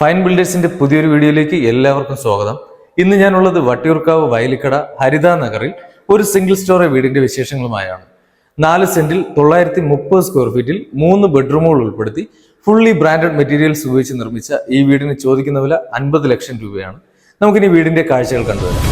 Fine ബിൽഡേഴ്സിന്റെ പുതിയൊരു വീഡിയോയിലേക്ക് എല്ലാവർക്കും സ്വാഗതം. ഇന്ന് ഞാനുള്ളത് വട്ടിയൂർക്കാവ് വയലിക്കട ഹരിത നഗറിൽ ഒരു സിംഗിൾ സ്റ്റോറി വീടിന്റെ വിശേഷങ്ങളുമായാണ്. നാല് സെന്റിൽ തൊള്ളായിരത്തി മുപ്പത് സ്ക്വയർ ഫീറ്റിൽ മൂന്ന് ബെഡ്റൂമുകൾ ഉൾപ്പെടുത്തി ഫുള്ളി ബ്രാൻഡഡ് മെറ്റീരിയൽസ് ഉപയോഗിച്ച് നിർമ്മിച്ച ഈ വീടിന് ചോദിക്കുന്ന വില അൻപത് ലക്ഷം രൂപയാണ്. നമുക്കിനി വീടിന്റെ കാഴ്ചകൾ കണ്ടുവരാം.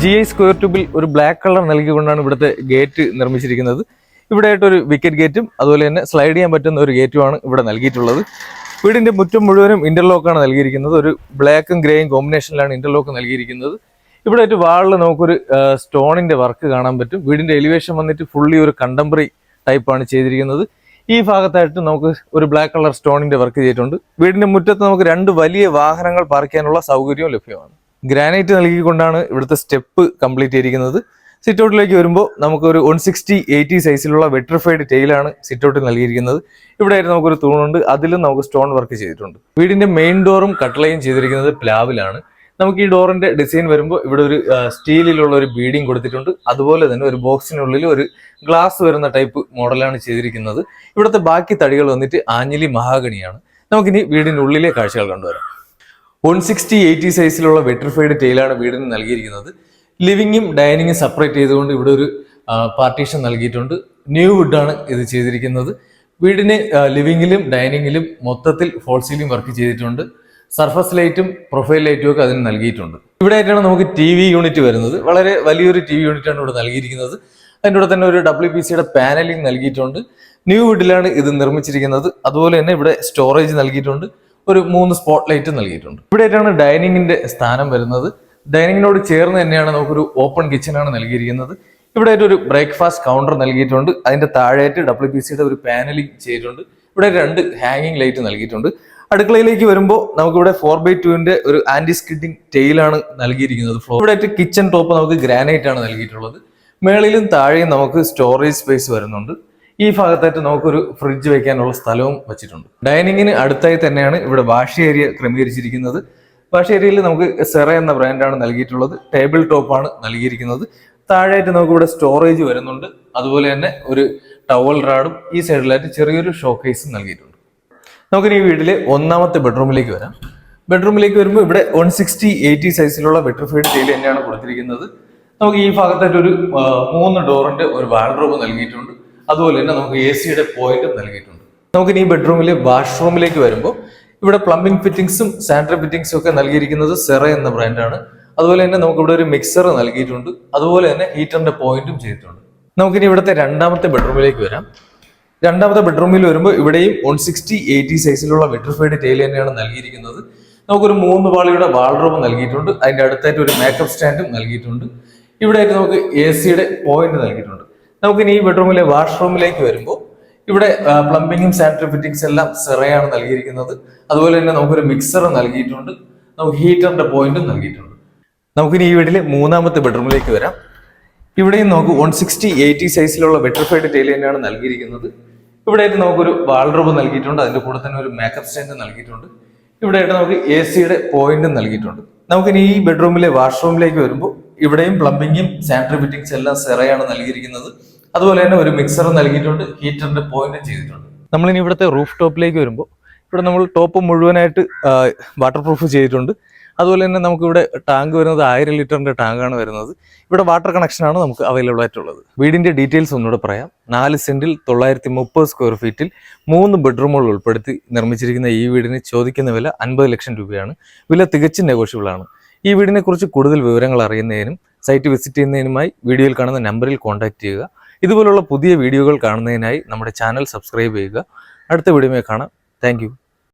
ജി ഐ സ്ക്വയർ ട്യൂബിൽ ഒരു ബ്ലാക്ക് കളർ നൽകിക്കൊണ്ടാണ് ഇവിടുത്തെ ഗേറ്റ് നിർമ്മിച്ചിരിക്കുന്നത്. ഇവിടെ ആയിട്ട് ഒരു വിക്കറ്റ് ഗേറ്റും അതുപോലെ തന്നെ സ്ലൈഡ് ചെയ്യാൻ പറ്റുന്ന ഒരു ഗേറ്റുമാണ് ഇവിടെ നൽകിയിട്ടുള്ളത്. വീടിന്റെ മുറ്റം മുഴുവനും ഇന്റർലോക്കാണ് നൽകിയിരിക്കുന്നത്. ഒരു ബ്ലാക്കും ഗ്രേയും കോമ്പിനേഷനിലാണ് ഇന്റർലോക്ക് നൽകിയിരിക്കുന്നത്. ഇവിടെ ആയിട്ട് വാളിൽ നമുക്കൊരു സ്റ്റോണിന്റെ വർക്ക് കാണാൻ പറ്റും. വീടിന്റെ എലിവേഷൻ വന്നിട്ട് ഫുള്ളി ഒരു കണ്ടംപററി ടൈപ്പാണ് ചെയ്തിരിക്കുന്നത്. ഈ ഭാഗത്തായിട്ട് നമുക്ക് ഒരു ബ്ലാക്ക് കളർ സ്റ്റോണിന്റെ വർക്ക് ചെയ്തിട്ടുണ്ട്. വീടിന്റെ മുറ്റത്ത് നമുക്ക് രണ്ട് വലിയ വാഹനങ്ങൾ പാർക്ക് ചെയ്യാനുള്ള സൗകര്യവും ലഭ്യമാണ്. ഗ്രാനൈറ്റ് നൽകിക്കൊണ്ടാണ് ഇവിടുത്തെ സ്റ്റെപ്പ് കംപ്ലീറ്റ് ചെയ്തിരിക്കുന്നത്. സിറ്റൗട്ടിലേക്ക് വരുമ്പോൾ നമുക്കൊരു വൺ സിക്സ്റ്റി എയ്റ്റി സൈസിലുള്ള വെട്രിഫൈഡ് ടെയിലാണ് സിറ്റ് ഔട്ടിൽ നൽകിയിരിക്കുന്നത്. ഇവിടെ ആയിരുന്നു നമുക്കൊരു തൂണുണ്ട്. അതിലും നമുക്ക് സ്റ്റോൺ വർക്ക് ചെയ്തിട്ടുണ്ട്. വീടിന്റെ മെയിൻ ഡോറും കട്ടളയും ചെയ്തിരിക്കുന്നത് പ്ലാവിലാണ്. നമുക്ക് ഈ ഡോറിന്റെ ഡിസൈൻ വരുമ്പോൾ ഇവിടെ ഒരു സ്റ്റീലിലുള്ള ഒരു ബീഡിങ് കൊടുത്തിട്ടുണ്ട്. അതുപോലെ തന്നെ ഒരു ബോക്സിനുള്ളിൽ ഒരു ഗ്ലാസ് വരുന്ന ടൈപ്പ് മോഡലാണ് ചെയ്തിരിക്കുന്നത്. ഇവിടുത്തെ ബാക്കി തടികൾ വന്നിട്ട് ആഞ്ഞിലി മഹാഗണിയാണ്. നമുക്കിനി വീടിന്റെ ഉള്ളിലെ കാഴ്ചകൾ കണ്ടുവരാം. വൺ സിക്സ്റ്റി എയ്റ്റി സൈസിലുള്ള വെട്രിഫൈഡ് ടൈലാണ് വീടിന് നൽകിയിരിക്കുന്നത്. ലിവിങ്ങും ഡൈനിങ്ങും സെപ്പറേറ്റ് ചെയ്തുകൊണ്ട് ഇവിടെ ഒരു പാർട്ടീഷൻ നൽകിയിട്ടുണ്ട്. ന്യൂ വുഡാണ് ഇത് ചെയ്തിരിക്കുന്നത്. വീടിന് ലിവിങ്ങിലും ഡൈനിങ്ങിലും മൊത്തത്തിൽ ഫോൾ സീലിംഗ് വർക്ക് ചെയ്തിട്ടുണ്ട്. സർഫസ് ലൈറ്റും പ്രൊഫൈൽ ലൈറ്റും ഒക്കെ അതിന് നൽകിയിട്ടുണ്ട്. ഇവിടെ ആയിട്ടാണ് നമുക്ക് ടി വി യൂണിറ്റ് വരുന്നത്. വളരെ വലിയൊരു ടി വി യൂണിറ്റ് ആണ് ഇവിടെ നൽകിയിരിക്കുന്നത്. അതിന്റെ കൂടെ തന്നെ ഒരു ഡബ്ല്യു പി സിയുടെ പാനലിംഗ് നൽകിയിട്ടുണ്ട്. ന്യൂ വുഡിലാണ് ഇത് നിർമ്മിച്ചിരിക്കുന്നത്. അതുപോലെ തന്നെ ഇവിടെ സ്റ്റോറേജ് നൽകിയിട്ടുണ്ട്. ഒരു മൂന്ന് സ്പോട്ട് ലൈറ്റ് നൽകിയിട്ടുണ്ട്. ഇവിടെയായിട്ടാണ് ഡൈനിങ്ങിന്റെ സ്ഥാനം വരുന്നത്. ഡൈനിങ്ങിനോട് ചേർന്ന് തന്നെയാണ് നമുക്കൊരു ഓപ്പൺ കിച്ചണാണ് നൽകിയിരിക്കുന്നത്. ഇവിടെ ഒരു ബ്രേക്ക്ഫാസ്റ്റ് കൗണ്ടർ നൽകിയിട്ടുണ്ട്. അതിന്റെ താഴെയായിട്ട് ഡബ്ല്യു പി സിയുടെ ഒരു പാനലിംഗ് ചെയ്തിട്ടുണ്ട്. ഇവിടെ രണ്ട് ഹാങ്ങിങ് ലൈറ്റ് നൽകിയിട്ടുണ്ട്. അടുക്കളയിലേക്ക് വരുമ്പോൾ നമുക്കിവിടെ ഫോർ ബൈ ടുവിന്റെ ഒരു ആന്റി സ്കിഡിങ് ടെയിലാണ് നൽകിയിരിക്കുന്നത് ഫ്ലോർ ഇവിടെ കിച്ചൺ ടോപ്പ് നമുക്ക് ഗ്രാനൈറ്റ് ആണ് നൽകിയിട്ടുള്ളത്. മേളിലും താഴെയും നമുക്ക് സ്റ്റോറേജ് സ്പേസ് വരുന്നുണ്ട്. ഈ ഭാഗത്തായിട്ട് നമുക്കൊരു ഫ്രിഡ്ജ് വെക്കാനുള്ള സ്ഥലവും വെച്ചിട്ടുണ്ട്. ഡൈനിങ്ങിന് അടുത്തായി തന്നെയാണ് ഇവിടെ വാഷ് ഏരിയ ക്രമീകരിച്ചിരിക്കുന്നത്. വാഷ് ഏരിയയിൽ നമുക്ക് സെറ എന്ന ബ്രാൻഡാണ് നൽകിയിട്ടുള്ളത്. ടേബിൾ ടോപ്പാണ് നൽകിയിരിക്കുന്നത്. താഴെയായിട്ട് നമുക്ക് ഇവിടെ സ്റ്റോറേജ് വരുന്നുണ്ട്. അതുപോലെ തന്നെ ഒരു ടവൽ റാഡും ഈ സൈഡിലായിട്ട് ചെറിയൊരു ഷോക്കേസും നൽകിയിട്ടുണ്ട്. നമുക്കിനി ഈ വീട്ടിലെ ഒന്നാമത്തെ ബെഡ്റൂമിലേക്ക് വരാം. ബെഡ്റൂമിലേക്ക് വരുമ്പോൾ ഇവിടെ വൺ സിക്സ്റ്റി എയ്റ്റി സൈസിലുള്ള ബെഡ്റൂഫൈഡ് ടൈൽ തന്നെയാണ് കൊടുത്തിരിക്കുന്നത്. നമുക്ക് ഈ ഭാഗത്തായിട്ട് ഒരു മൂന്ന് ഡോറിന്റെ ഒരു വാൾഡ്രോബ് നൽകിയിട്ടുണ്ട്. അതുപോലെ തന്നെ നമുക്ക് എ സിയുടെ പോയിന്റും നൽകിയിട്ടുണ്ട്. നമുക്കിനി ഈ ബെഡ്റൂമിലെ വാഷ്റൂമിലേക്ക് വരുമ്പോൾ ഇവിടെ പ്ലംബിംഗ് ഫിറ്റിംഗ്സും സാനിറ്ററി ഫിറ്റിംഗ്സും ഒക്കെ നൽകിയിരിക്കുന്നത് സെറ എന്ന ബ്രാൻഡാണ് അതുപോലെ തന്നെ നമുക്ക് ഇവിടെ ഒരു മിക്സർ നൽകിയിട്ടുണ്ട്. അതുപോലെ തന്നെ ഹീറ്ററിന്റെ പോയിന്റും ചെയ്തിട്ടുണ്ട്. നമുക്കിനി ഇവിടുത്തെ രണ്ടാമത്തെ ബെഡ്റൂമിലേക്ക് വരാം. രണ്ടാമത്തെ ബെഡ്റൂമിൽ വരുമ്പോൾ ഇവിടെയും വൺ സിക്സ്റ്റി എയ്റ്റി സൈസിലുള്ള വെട്രിഫൈഡ് ടൈൽ തന്നെയാണ് നൽകിയിരിക്കുന്നത്. നമുക്കൊരു മൂന്ന് പാളിയുടെ വാൾഡ്രോബ് നൽകിയിട്ടുണ്ട്. അതിന്റെ അടുത്തായിട്ട് ഒരു മേക്കപ്പ് സ്റ്റാൻഡും നൽകിയിട്ടുണ്ട്. ഇവിടെയൊക്കെ നമുക്ക് എ സിയുടെ പോയിന്റ് നൽകിയിട്ടുണ്ട്. നമുക്കിനി ഈ ബെഡ്റൂമിലെ വാഷ്റൂമിലേക്ക് വരുമ്പോൾ ഇവിടെ പ്ലംബിങ്ങും സാനിറ്ററി ഫിറ്റിംഗ്സ് എല്ലാം സെറയാണ് നൽകിയിരിക്കുന്നത്. അതുപോലെ തന്നെ നമുക്കൊരു മിക്സർ നൽകിയിട്ടുണ്ട്. നമുക്ക് ഹീറ്ററിന്റെ പോയിന്റും നൽകിയിട്ടുണ്ട്. നമുക്കിനി ഈ വീട്ടിലെ മൂന്നാമത്തെ ബെഡ്റൂമിലേക്ക് വരാം. ഇവിടെയും നമുക്ക് വൺ സിക്സ്റ്റി എയ്റ്റി സൈസിലുള്ള വെട്രിഫൈഡ് ടൈൽ തന്നെയാണ് നൽകിയിരിക്കുന്നത്. ഇവിടെയായിട്ട് നമുക്കൊരു വാൾഡ്രോബ് നൽകിയിട്ടുണ്ട്. അതിന്റെ കൂടെ തന്നെ ഒരു മേക്കപ്പ് സ്റ്റാൻഡ് നൽകിയിട്ടുണ്ട്. ഇവിടെയായിട്ട് നമുക്ക് എ സിയുടെ പോയിന്റും നൽകിയിട്ടുണ്ട്. നമുക്കിനി ഈ ബെഡ്റൂമിലെ വാഷ്റൂമിലേക്ക് വരുമ്പോൾ ഇവിടെയും പ്ലംബിങ്ങും സാനിറ്ററി ഫിറ്റിംഗ്സ് എല്ലാം സെറയാണ് നൽകിയിരിക്കുന്നത്. അതുപോലെ തന്നെ ഒരു മിക്സർ നൽകിയിട്ടുണ്ട് ഹീറ്ററിന്റെ പോയിന്റും ചെയ്തിട്ടുണ്ട്. നമ്മളിനി ഇവിടുത്തെ റൂഫ് ടോപ്പിലേക്ക് വരുമ്പോൾ ഇവിടെ നമ്മൾ ടോപ്പ് മുഴുവനായിട്ട് വാട്ടർ പ്രൂഫ് ചെയ്തിട്ടുണ്ട്. അതുപോലെ തന്നെ നമുക്ക് ഇവിടെ ടാങ്ക് വരുന്നത് ആയിരം ലിറ്ററിന്റെ ടാങ്കാണ് വരുന്നത്. ഇവിടെ വാട്ടർ കണക്ഷനാണ് നമുക്ക് അവൈലബിൾ ആയിട്ടുള്ളത്. വീടിന്റെ ഡീറ്റെയിൽസ് ഒന്നുകൂടെ പറയാം. നാല് സെന്റിൽ തൊള്ളായിരത്തി മുപ്പത് സ്ക്വയർ ഫീറ്റിൽ മൂന്ന് ബെഡ്റൂമുകൾ ഉൾപ്പെടുത്തി നിർമ്മിച്ചിരിക്കുന്ന ഈ വീടിന് ചോദിക്കുന്ന വില അൻപത് ലക്ഷം രൂപയാണ്. വില തികച്ചും നെഗോഷ്യബിൾ ആണ്. ഈ വീടിനെ കുറിച്ച് കൂടുതൽ വിവരങ്ങൾ അറിയുന്നതിനും സൈറ്റ് വിസിറ്റ് ചെയ്യുന്നതിനുമായി വീഡിയോയിൽ കാണുന്ന നമ്പറിൽ കോൺടാക്ട് ചെയ്യുക. ഇതുപോലുള്ള പുതിയ വീഡിയോകൾ കാണുന്നതിനായി നമ്മുടെ ചാനൽ സബ്സ്ക്രൈബ് ചെയ്യുക. അടുത്ത വീഡിയോയിൽ കാണാം. താങ്ക്